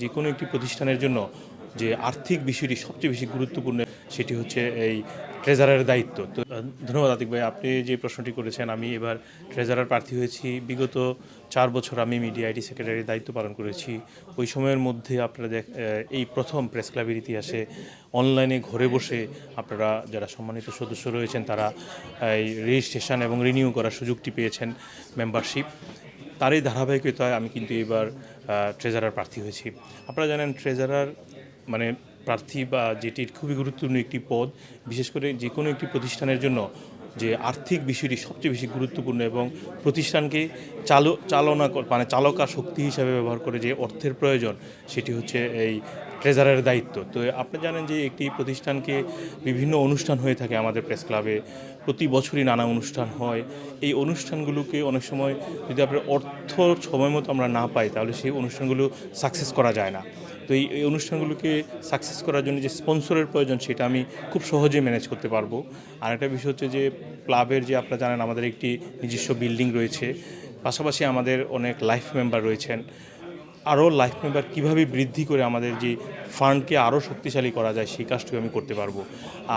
যে কোনো একটি প্রতিষ্ঠানের জন্য যে আর্থিক বিষয়টি সবচেয়ে বেশি গুরুত্বপূর্ণ, সেটি হচ্ছে এই ট্রেজারের দায়িত্ব। তো ধন্যবাদ আতিক ভাই, আপনি যে প্রশ্নটি করেছেন, আমি এবার ট্রেজারার প্রার্থী হয়েছি। বিগত চার বছর আমি মিডিয়া, আইটি সেক্রেটারির দায়িত্ব পালন করেছি। ওই সময়ের মধ্যে আপনারা এই প্রথম প্রেস ক্লাবের ইতিহাসে অনলাইনে ঘরে বসে আপনারা যারা সম্মানিত সদস্য রয়েছেন, তারা এই রেজিস্ট্রেশন এবং রিনিউ করার সুযোগটি পেয়েছেন মেম্বারশিপ। তারই ধারাবাহিকতায় আমি কিন্তু এবার ট্রেজারার প্রার্থী হয়েছি। আপনারা জানেন ট্রেজারার মানে প্রার্থী বা যেটির খুবই গুরুত্বপূর্ণ একটি পদ। বিশেষ করে যে কোনো একটি প্রতিষ্ঠানের জন্য যে আর্থিক বিষয়টি সবচেয়ে বেশি গুরুত্বপূর্ণ এবং প্রতিষ্ঠানকে চালু, চালনা মানে চালকা শক্তি হিসাবে ব্যবহার করে যে অর্থের প্রয়োজন, সেটি হচ্ছে এই ট্রেজারের দায়িত্ব। তো আপনি জানেন যে একটি প্রতিষ্ঠানকে বিভিন্ন অনুষ্ঠান হয়ে থাকে আমাদের প্রেস ক্লাবে প্রতি বছরই নানা অনুষ্ঠান হয়। এই অনুষ্ঠানগুলোকে অনেক সময় যদি আপনার অর্থ সময় মতো আমরা না পাই, তাহলে সেই অনুষ্ঠানগুলো সাকসেস করা যায় না। তো এই অনুষ্ঠানগুলোকে সাকসেস করার জন্য যে স্পন্সরের প্রয়োজন, সেটা আমি খুব সহজে ম্যানেজ করতে পারব। আর একটা বিষয় হচ্ছে যে ক্লাবের যে আপনারা জানেন, আমাদের একটি নিজস্ব বিল্ডিং রয়েছে। পাশাপাশি আমাদের অনেক লাইফ মেম্বার রয়েছেন। আরও লাইফ মেম্বার কীভাবে বৃদ্ধি করে আমাদের যে ফান্ডকে আরও শক্তিশালী করা যায়, সেই কাজটিও আমি করতে পারব।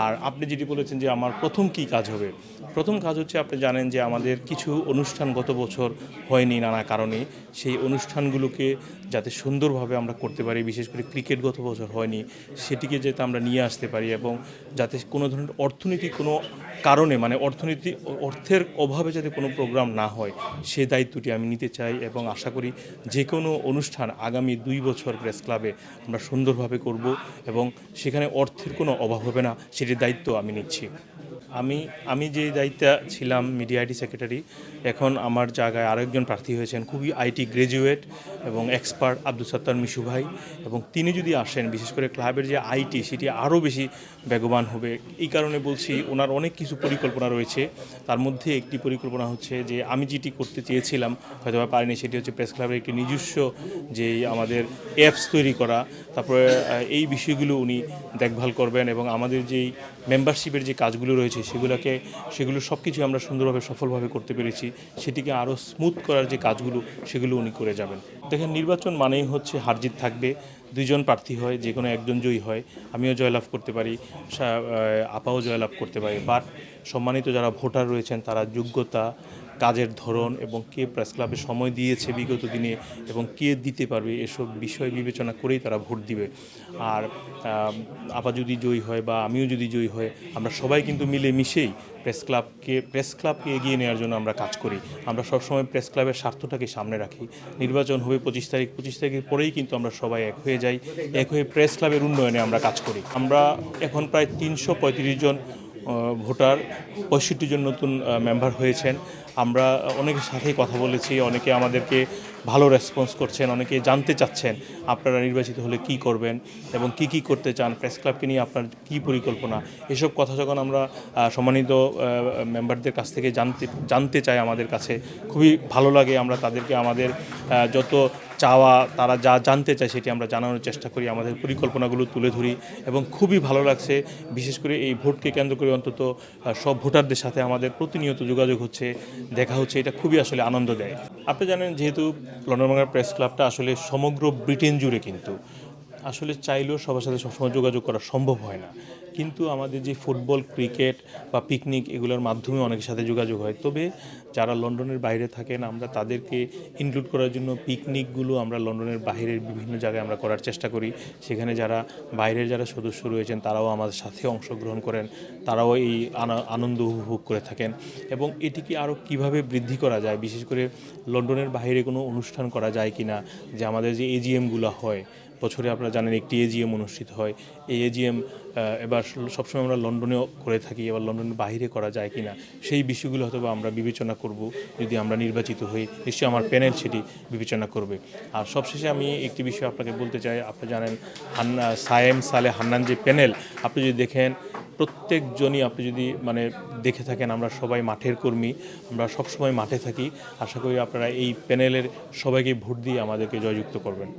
আর আপনি যেটি বলেছেন যে আমার প্রথম কী কাজ হবে? প্রথম কাজ হচ্ছে আপনি জানেন যে আমাদের কিছু অনুষ্ঠান গত বছর হয়নি নানা কারণে। সেই অনুষ্ঠানগুলোকে যাতে সুন্দরভাবে আমরা করতে পারি, বিশেষ করে ক্রিকেট গত বছর হয়নি, সেটিকে যাতে আমরা নিয়ে আসতে পারি এবং যাতে কোনো ধরনের অর্থনৈতিক কোনো কারণে মানে অর্থনীতি, অর্থের অভাবে যাতে কোনো প্রোগ্রাম না হয়, সে দায়িত্বটি আমি নিতে চাই এবং আশা করি যে কোনো অনুষ্ঠান আগামী দুই বছর প্রেস ক্লাবে আমরা সুন্দরভাবে করব এবং সেখানে অর্থের কোনো অভাব হবে না সেটির দায়িত্ব আমি নিচ্ছি। আমি আমি যে দায়িত্বে ছিলাম মিডিয়া আইটি সেক্রেটারি, এখন আমার জায়গায় আরেকজন প্রার্থী হয়েছেন, খুবই আইটি গ্রাজুয়েট এবং এক্সপার্ট আব্দুল সত্তার মিশু ভাই। এবং তিনি যদি আসেন, বিশেষ করে ক্লাবের যে আইটি, সেটি আরও বেশি বেগবান হবে। এই কারণে বলছি, ওনার অনেক কিছু পরিকল্পনা রয়েছে। তার মধ্যে একটি পরিকল্পনা হচ্ছে যে, আমি যেটি করতে চেয়েছিলাম হয়তো বা পারিনি, সেটি হচ্ছে প্রেস ক্লাবের একটি নিজস্ব যে আমাদের অ্যাপস তৈরি করা। তারপরে এই বিষয়গুলো উনি দেখভাল করবেন এবং আমাদের যেই মেম্বারশিপের যে কাজগুলো রয়েছে সেগুলোকে, সেগুলো সব কিছু আমরা সুন্দরভাবে, সফলভাবে করতে পেরেছি। সেটিকে আরও স্মুথ করার যে কাজগুলো, সেগুলো উনি করে যাবেন। দেখেন, নির্বাচন মানেই হচ্ছে হারজিত থাকবে, দুইজন প্রার্থী হয়, যে কোনো একজন জয়ী হয়। আমিও জয়লাভ করতে পারি আপাও জয়লাভ করতে পারি। বাট সম্মানিত যারা ভোটার রয়েছেন, তারা যোগ্যতা কাজের ধরন এবং কে প্রেস ক্লাবে সময় দিয়েছে বিগত দিনে এবং কে দিতে পারবে, এসব বিষয় বিবেচনা করেই তারা ভোট দিবে। আর আপা যদি জয়ী হয় বা আমিও যদি জয়ী হয়, আমরা সবাই কিন্তু মিলে মিশেই প্রেস ক্লাবকে প্রেস ক্লাবকে এগিয়ে নেওয়ার জন্য আমরা কাজ করি। আমরা সবসময় প্রেস ক্লাবের স্বার্থটাকে সামনে রাখি। নির্বাচন হবে পঁচিশ তারিখ, পঁচিশ তারিখের পরেই কিন্তু আমরা সবাই এক হয়ে যাই, এক হয়ে প্রেস ক্লাবের উন্নয়নে আমরা কাজ করি। আমরা এখন প্রায় তিনশো পঁয়ত্রিশ জন ভোটার পঁয়ষট্টি জন নতুন মেম্বার হয়েছেন। আমরা অনেকের সাথেই কথা বলেছি অনেকে আমাদেরকে ভালো রেসপন্স করছেন, অনেকে জানতে চাচ্ছেন আপনারা নির্বাচিত হলে কি করবেন এবং কি কি করতে চান প্রেস ক্লাবকে নিয়ে আপনার কি পরিকল্পনা, এসব কথা যখন আমরা সম্মানিত মেম্বারদের কাছ থেকে জানতে জানতে চাই আমাদের কাছে, খুবই ভালো লাগে আমরা তাদেরকে আমাদের যত চাওয়া তারা যা জানতে চায় সেটি আমরা জানানোর চেষ্টা করি, আমাদের পরিকল্পনাগুলো তুলে ধরি এবং খুবই ভালো লাগছে, বিশেষ করে এই ভোটকে কেন্দ্র করে অন্তত সব ভোটারদের সাথে আমাদের প্রতিনিয়ত যোগাযোগ হচ্ছে, দেখা হচ্ছে, এটা খুবই আসলে আনন্দ দেয়। আপনি জানেন যেহেতু লন্ডনবাঙ্গার প্রেস ক্লাবটা আসলে সমগ্র ব্রিটেন জুড়ে কিন্তু আসলে চাইলেও সবার সাথে সবসময় যোগাযোগ করা সম্ভব হয় না। কিন্তু আমাদের যে ফুটবল, ক্রিকেট বা পিকনিক এগুলোর মাধ্যমে অনেকের সাথে যোগাযোগ হয়। তবে যারা লন্ডনের বাইরে থাকেন, আমরা তাদেরকে ইনক্লুড করার জন্য পিকনিকগুলো আমরা লন্ডনের বাইরের বিভিন্ন জায়গায় আমরা করার চেষ্টা করি। সেখানে যারা বাইরের যারা সদস্য রয়েছেন, তারাও আমাদের সাথে অংশগ্রহণ করেন, তারাও এই আনন্দ উপভোগ করে থাকেন। এবং এটিকে আরও কীভাবে বৃদ্ধি করা যায়, বিশেষ করে লন্ডনের বাইরে কোনো অনুষ্ঠান করা যায় কি না যে আমাদের যে এজিএমগুলো হয় বছরে আপনারা জানেন একটি এজিএম অনুষ্ঠিত হয়। এই এজিএম এবার সবসময় আমরা লন্ডনেও করে থাকি, এবার লন্ডনের বাইরে করা যায় কিনা, সেই বিষয়গুলো হয়তো আমরা বিবেচনা করব, যদি আমরা নির্বাচিত হই। নিশ্চয়ই আমার প্যানেল সেটি বিবেচনা করবে। আর সবশেষে আমি একটি বিষয় আপনাকে বলতে চাই, আপনি জানেন হান্না সায়েম সালে হান্নান যে প্যানেল, আপনি যদি দেখেন, প্রত্যেকজনই আপনি যদি মানে দেখে থাকেন, আমরা সবাই মাঠের কর্মী, আমরা সবসময় মাঠে থাকি। আশা করি আপনারা এই প্যানেলের সবাইকে ভোট দিয়ে আমাদেরকে জয়যুক্ত করবেন।